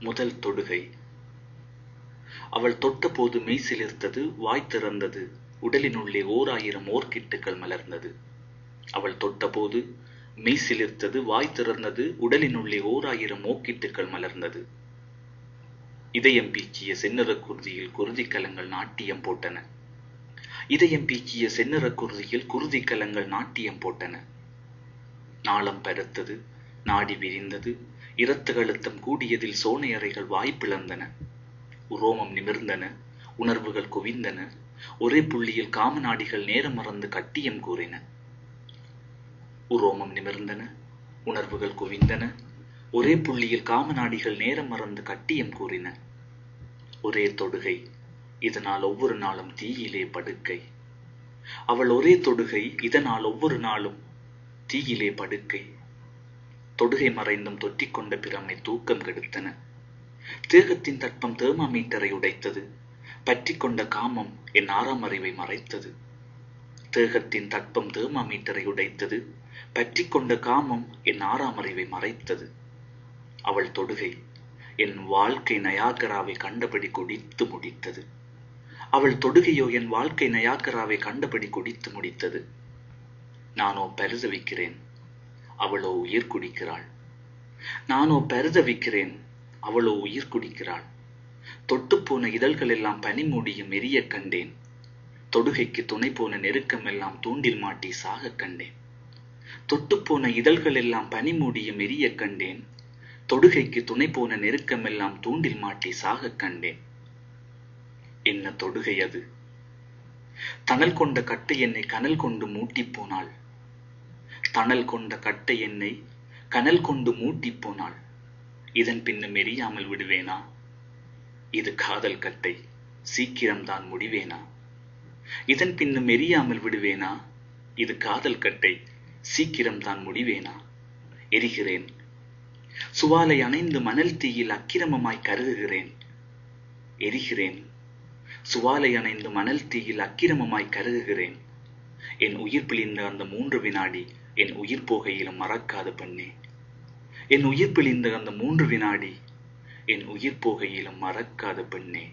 முதல் தொடுகை. அவள் தொட்டபோது மெய் சிலிர்த்தது வாய் திறந்தது. உடலினுள்ளே ஓர் ஆயிரம் ஓர்கிட்டுகள் மலர்ந்தது. அவள் தொட்டபோது மெய் சிலிர்த்தது வாய் திறந்தது. உடலினுள்ளே ஓர் ஆயிரம் ஓக்கிட்டுகள் மலர்ந்தது. இதயம் பீச்சிய செந்நிற குருதியில் குருதி கலங்கள் நாட்டியம் போட்டன. இதயம் பீச்சிய செந்நிற குருதியில் குருதி கலங்கள் நாட்டியம் போட்டன. நாளம் பரத்தது நாடி விரிந்தது. இரத்த அழுத்தம் கூடியதில் சோனை அறைகள் வாய்ப்பிழந்தன உரோமம் நிமிர்ந்தன உணர்வுகள் குவிந்தன ஒரே புள்ளியில் காமநாடிகள் நேரம் மறந்து கட்டியம் கூறின. உரோமம் நிமிர்ந்தன உணர்வுகள் குவிந்தன ஒரே புள்ளியில் காமநாடிகள் நேரம் மறந்து கட்டியம் கூறின. ஒரே தொடுகை இதனால் ஒவ்வொரு நாளும் தீயிலே படுக்கை. அவள் ஒரே தொடுகை இதனால் ஒவ்வொரு நாளும் தீயிலே படுக்கை. தொடுகை மறைந்தும் தொற்றிக்கொண்ட பிரமை தூக்கம் கெடுத்தன. தேகத்தின் தட்பம் தேர்மாமீட்டரை உடைத்தது. பற்றி கொண்ட காமம் என் ஆறாம் அறிவை மறைத்தது. தேகத்தின் தட்பம் தேர்மாமீட்டரை உடைத்தது. பற்றி கொண்ட காமம் என் ஆறாம் அறிவை மறைத்தது. அவள் தொடுகை என் வாழ்க்கை நயாகராவை கண்டபடி குடித்து முடித்தது. அவள் தொடுகையோ என் வாழ்க்கை நயாகராவை கண்டபடி குடித்து முடித்தது. நானோ பரிதவிக்கிறேன். அவளோ உயிர் குடிக்கிறாள். நானோ பரிதவிக்கிறேன் அவளோ உயிர் குடிக்கிறாள். தொட்டுப்போன இதழ்கள் எல்லாம் பனிமூடியும் எரிய கண்டேன். தொடுகைக்கு துணை போன நெருக்கம் எல்லாம் தூண்டில் மாட்டி சாக கண்டேன். தொட்டுப்போன இதழ்கள் எல்லாம் பனிமூடியும் எரிய கண்டேன். தொடுகைக்கு துணை போன நெருக்கம் எல்லாம் தூண்டில் மாட்டி சாக கண்டேன். என்ன தொடுகை அது? தணல் கொண்ட கட்டு என்னை கனல் கொண்டு மூட்டி போனாள். தணல் கொண்ட கட்டை என்னை கனல் கொண்டு மூட்டி போனாள். இதன் பின்னும் எரியாமல் விடுவேனா? இது காதல் கட்டை சீக்கிரம்தான் முடிவேனா? இதன் பின்னும் எரியாமல் விடுவேனா? இது காதல் கட்டை சீக்கிரம்தான் முடிவேனா? எரிகிறேன். சுவாலை அணைந்து மணல் தீயில் அக்கிரமமாய் கருகுகிறேன் எரிகிறேன். சுவாலை அணைந்து மணல் தீயில் அக்கிரமமாய் கருகுகிறேன் என் உயிர் பிழிந்த அந்த மூன்று வினாடி என் உயிர் போகையிலும் மறக்காத பெண்ணே. என் உயிர் பிழிந்த அந்த மூன்று வினாடி என் உயிர் போகையிலும் மறக்காத பெண்ணே.